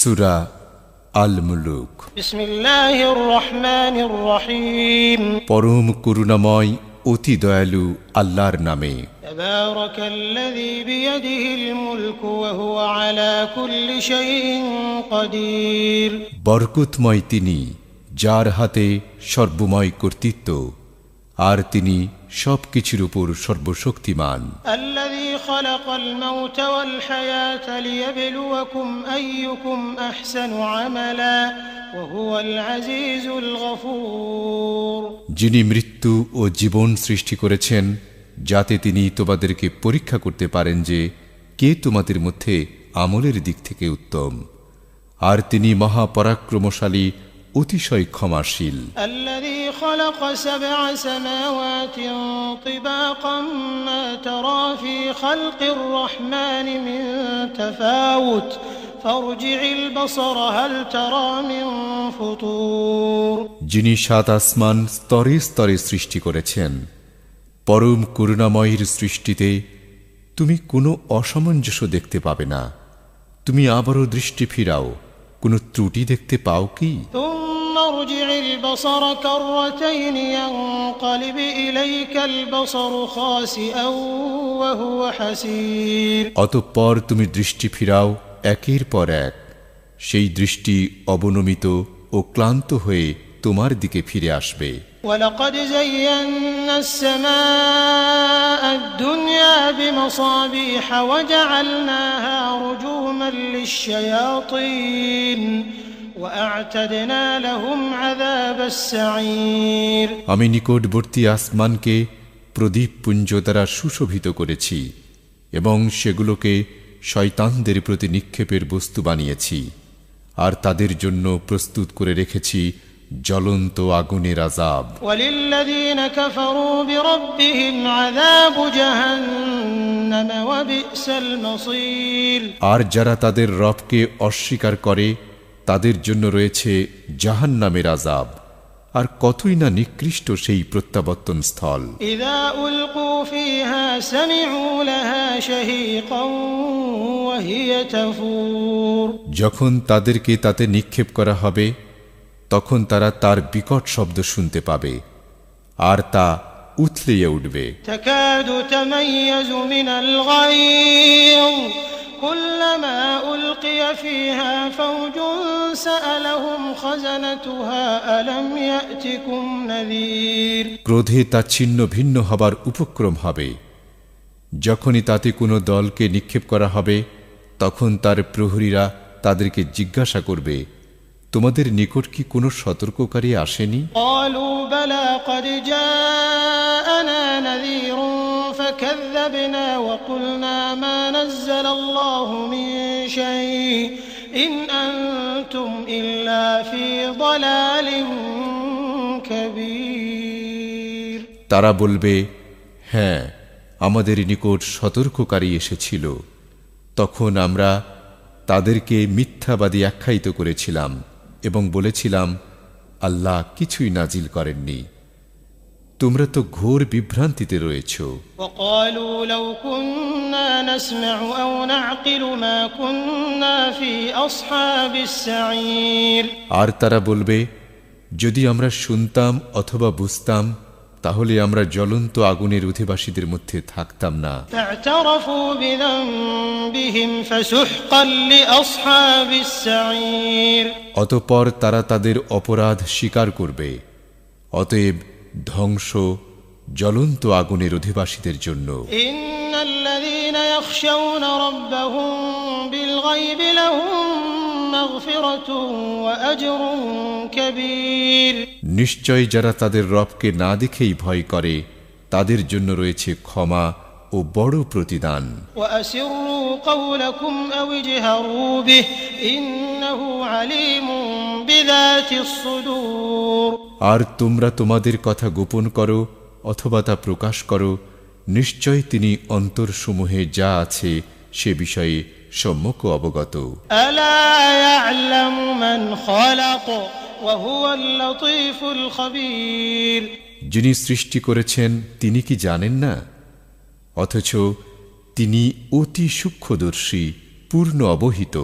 সুরা আল মুলুক পরম করুণাময় অতি দয়ালু আল্লাহর নামে। বরকুতময় তিনি যার হাতে সর্বময় কর্তৃত্ব। আর তিনি সব কিছুর উপর সর্বশক্তিমান। যিনি মৃত্যু ও জীবন সৃষ্টি করেছেন যাতে তিনি তোমাদেরকে পরীক্ষা করতে পারেন যে কে তোমাদের মধ্যে আমলের দিক থেকে উত্তম। আর তিনি মহাপরাক্রমশালী অতিশয় ক্ষমাশীল। خلق سبع سماوات طباقا ما ترى في خلق الرحمن من تفاوت فارجع البصر هل ترى من فطور যিনি সাত আসমান স্তরে স্তরে সৃষ্টি করেছেন পরম করুণাময়ের সৃষ্টিতে তুমি কোনো অসামঞ্জস্য দেখতে পাবে না তুমি আবারও দৃষ্টি ফিরাও কোনো ত্রুটি দেখতে পাও কি ثم ارجع البصر كرتين ينقلب إليك البصر خاسئا وهو حسير অতঃপর তুমি দৃষ্টি ফিরাও একের পর এক সেই দৃষ্টি অবনমিত ও ক্লান্ত হয়ে তোমার দিকে ফিরে আসবে ولقد زينا السماء الدنيا بمصابيح وجعلناها رجوما للشياطين আমি নিকটবর্তী আসমানকে প্রদীপ পুঞ্জ দ্বারা সুশোভিত করেছি এবং সেগুলোকে শয়তানদের প্রতি নিক্ষেপের বস্তু বানিয়েছি আর তাদের জন্য প্রস্তুত করে রেখেছি জ্বলন্ত আগুনের আজাব আর যারা তাদের রবকে অস্বীকার করে তাদের জন্য রয়েছে জাহান নামের আজাব আর কতই না নিকৃষ্ট সেই প্রত্যাবর্তন স্থল। যখন তাদেরকে তাতে নিক্ষেপ করা হবে তখন তারা তার বিকট শব্দ শুনতে পাবে আর তা উথলিয়ে উঠবে। تكاد تميز من الغيظ كلما ألقي فيها فوج سألهم خزنتها ألم يأتكم نذير ক্রোধে তা ছিন্ন ভিন্ন হবার উপক্রম হবে যখনই তাতে কোনো দলকে নিক্ষেপ করা হবে তখন তার প্রহরীরা তাদেরকে জিজ্ঞাসা করবে তোমাদের নিকট কি কোনো সতর্ককারী আসেনি قالوا بلى قد جاءنا نذير فكذبنا وقلنا ما نزل الله من شيء إن أنتم إلا في ضلال كبير তারা বলবে হ্যাঁ আমাদের নিকট সতর্ককারী এসেছিল তখন আমরা তাদেরকে মিথ্যাবাদী আখ্যায়িত করেছিলাম এবং বলেছিলাম আল্লাহ কিছুই নাজিল করেননি তোমরা তো ঘোর বিভ্রান্তিতে রয়েছ। আর তারা বলবে যদি আমরা শুনতাম অথবা বুঝতাম তাহলে আমরা জ্বলন্ত আগুনের অধিবাসীদের মধ্যে থাকতাম না। অতপর তারা তাদের অপরাধ স্বীকার করবে। অতএব ধ্বংস জ্বলন্ত আগুনের অধিবাসীদের জন্য। নিশ্চয় যারা তাদের রবকে না দেখেই ভয় করে তাদের জন্য রয়েছে ক্ষমা ও বড় প্রতিদান। আর তোমরা তোমাদের কথা গোপন করো অথবা তা প্রকাশ করো নিশ্চয় তিনি অন্তরসমূহে যা আছে সে বিষয়ে সম্মুখ অবগত। যিনি সৃষ্টি করেছেন তিনি কি জানেন না? অথচ তিনি অতি সূক্ষ্মদর্শী পূর্ণ অবহিত।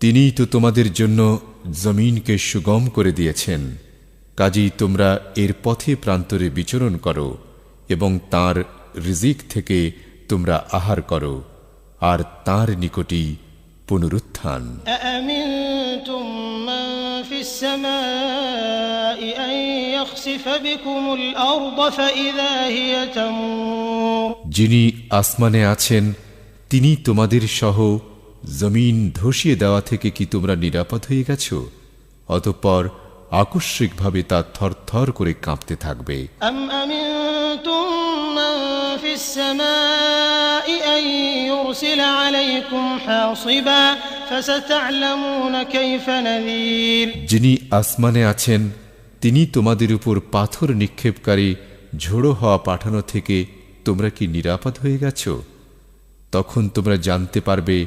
তিনি তো তোমাদের জন্য জমিনকে সুগম করে দিয়েছেন। কাজেই তোমরা এর পথে প্রান্তরে বিচরণ করো এবং তার রিজিক থেকে তোমরা আহার করো। আর তার নিকটই পুনরুত্থান। যিনি আসমানে আছেন তিনি তোমাদের সহ জমিন ধসিয়ে দেওয়া থেকে কি তোমরা নিরাপদ হয়ে গেছ? অতঃপর আকস্মিকভাবে তা থরথর করে কাঁপতে থাকবে। যিনি আসমানে আছেন তিনি তোমাদের উপর পাথর নিক্ষেপকারী ঝোড়ো হওয়া পাঠানো থেকে তোমরা কি নিরাপদ হয়ে গেছ? তখন তোমরা জানতে পারবে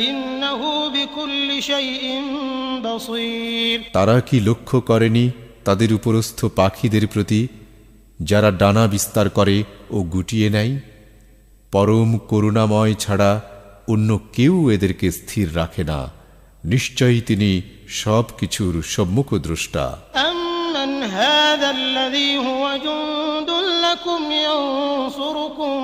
إنه بكل شيء بصير তারা কি লক্ষ্য করেনি তাদের উপরস্থ পাখিদের প্রতি যারা ডানা বিস্তার করে ও গুটিয়ে নেয় পরম করুণাময় ছাড়া অন্য কেউ এদেরকে স্থির রাখে না নিশ্চয়ই তিনি সব কিছুর সম্মুখদ্রষ্টা أمن هذا الذي هو جند لكم ينصركم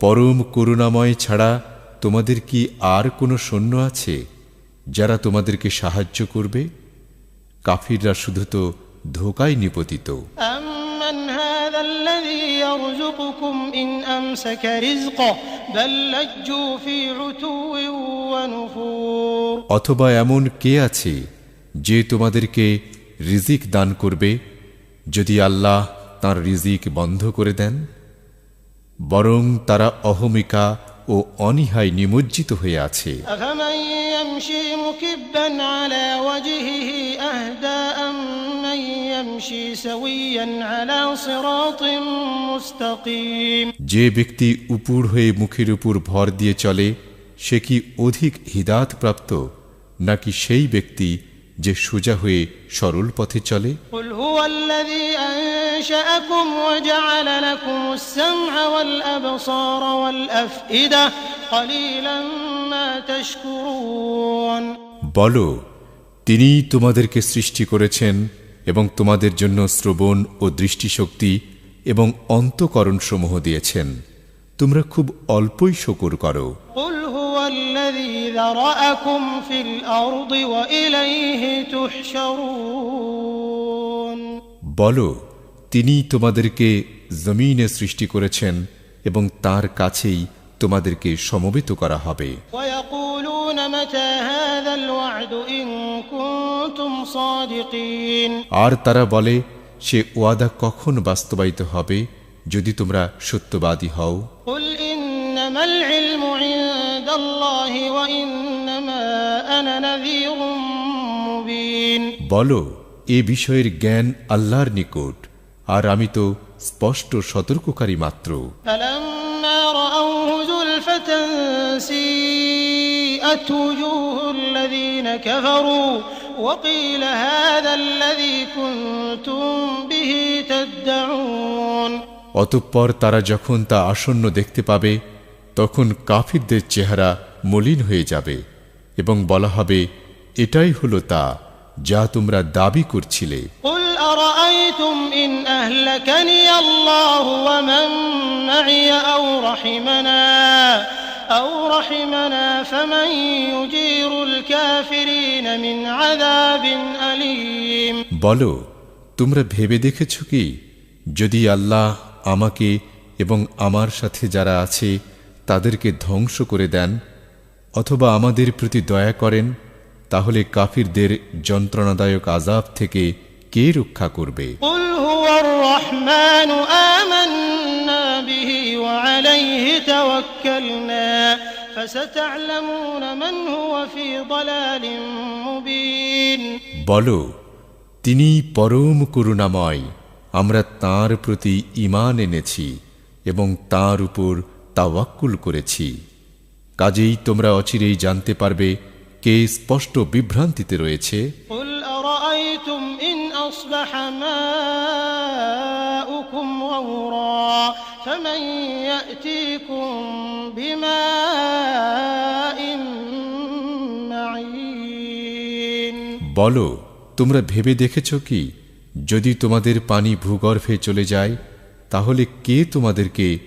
পরম করুণাময় ছাড়া তোমাদের কি আর কোনো সৈন্য আছে যারা তোমাদেরকে সাহায্য করবে? কাফিররা শুধু তো ধোকায় নিপতিত। অথবা এমন কে আছে যে তোমাদেরকে রিজিক দান করবে? যদি আল্লাহ তার রিজিক বন্ধ করে দেন বরং তারা অহমিকা ও অনিহায় নিমজ্জিত হয়ে আছে। যে ব্যক্তি উপুর হয়ে মুখের উপর ভর দিয়ে চলে সে কি অধিক হিদাত প্রাপ্ত নাকি সেই ব্যক্তি যে সোজা হয়ে সরল পথে চলে? أنشأكم وجعل لكم السمع والأبصار والأفئدة قليلا ما تشكرون বলো তিনিই তোমাদেরকে সৃষ্টি করেছেন এবং তোমাদের জন্য শ্রবণ ও দৃষ্টিশক্তি এবং অন্তকরণ সমূহ দিয়েছেন তোমরা খুব অল্পই শকর করো قل هو الذي ذرأكم في الأرض وإليه تحشرون বলো তিনি তোমাদেরকে জমিনে সৃষ্টি করেছেন এবং তার কাছেই তোমাদেরকে সমবেত করা হবে। আর তারা বলে সে ওয়াদা কখন বাস্তবায়িত হবে যদি তোমরা সত্যবাদী হও? বলো এ বিষয়ের জ্ঞান আল্লাহর নিকট। আর আমি তো স্পষ্ট সতর্ককারী মাত্র। অতঃপর তারা যখন তা আসন্ন দেখতে পাবে তখন কাফিরদের চেহারা মলিন হয়ে যাবে এবং বলা হবে এটাই হলো তা যা তোমরা দাবি করছিলে। أرأيتم إن أهلكني الله ومن معي أو رحمنا أو رحمنا فمن يجير الكافرين من عذاب أليم বলো তোমরা ভেবে দেখেছ কি যদি আল্লাহ আমাকে এবং আমার সাথে যারা আছে তাদেরকে ধ্বংস করে দেন অথবা আমাদের প্রতি দয়া করেন তাহলে কাফিরদের যন্ত্রণাদায়ক আজাব থেকে কে রক্ষা করবে? বল তিনি পরম করুণাময়। আমরা তার প্রতি ইমান এনেছি এবং তার উপর তাওয়াক্কুল করেছি। কাজেই তোমরা অচিরেই জানতে পারবে কে স্পষ্ট বিভ্রান্তিতে রয়েছে। أصبح ماؤكم غورا فمن يأتيكم بماء معين বলো তোমরা ভেবে দেখেছ কি যদি তোমাদের পানি ভূগর্ভে চলে যায় তাহলে কে তোমাদেরকে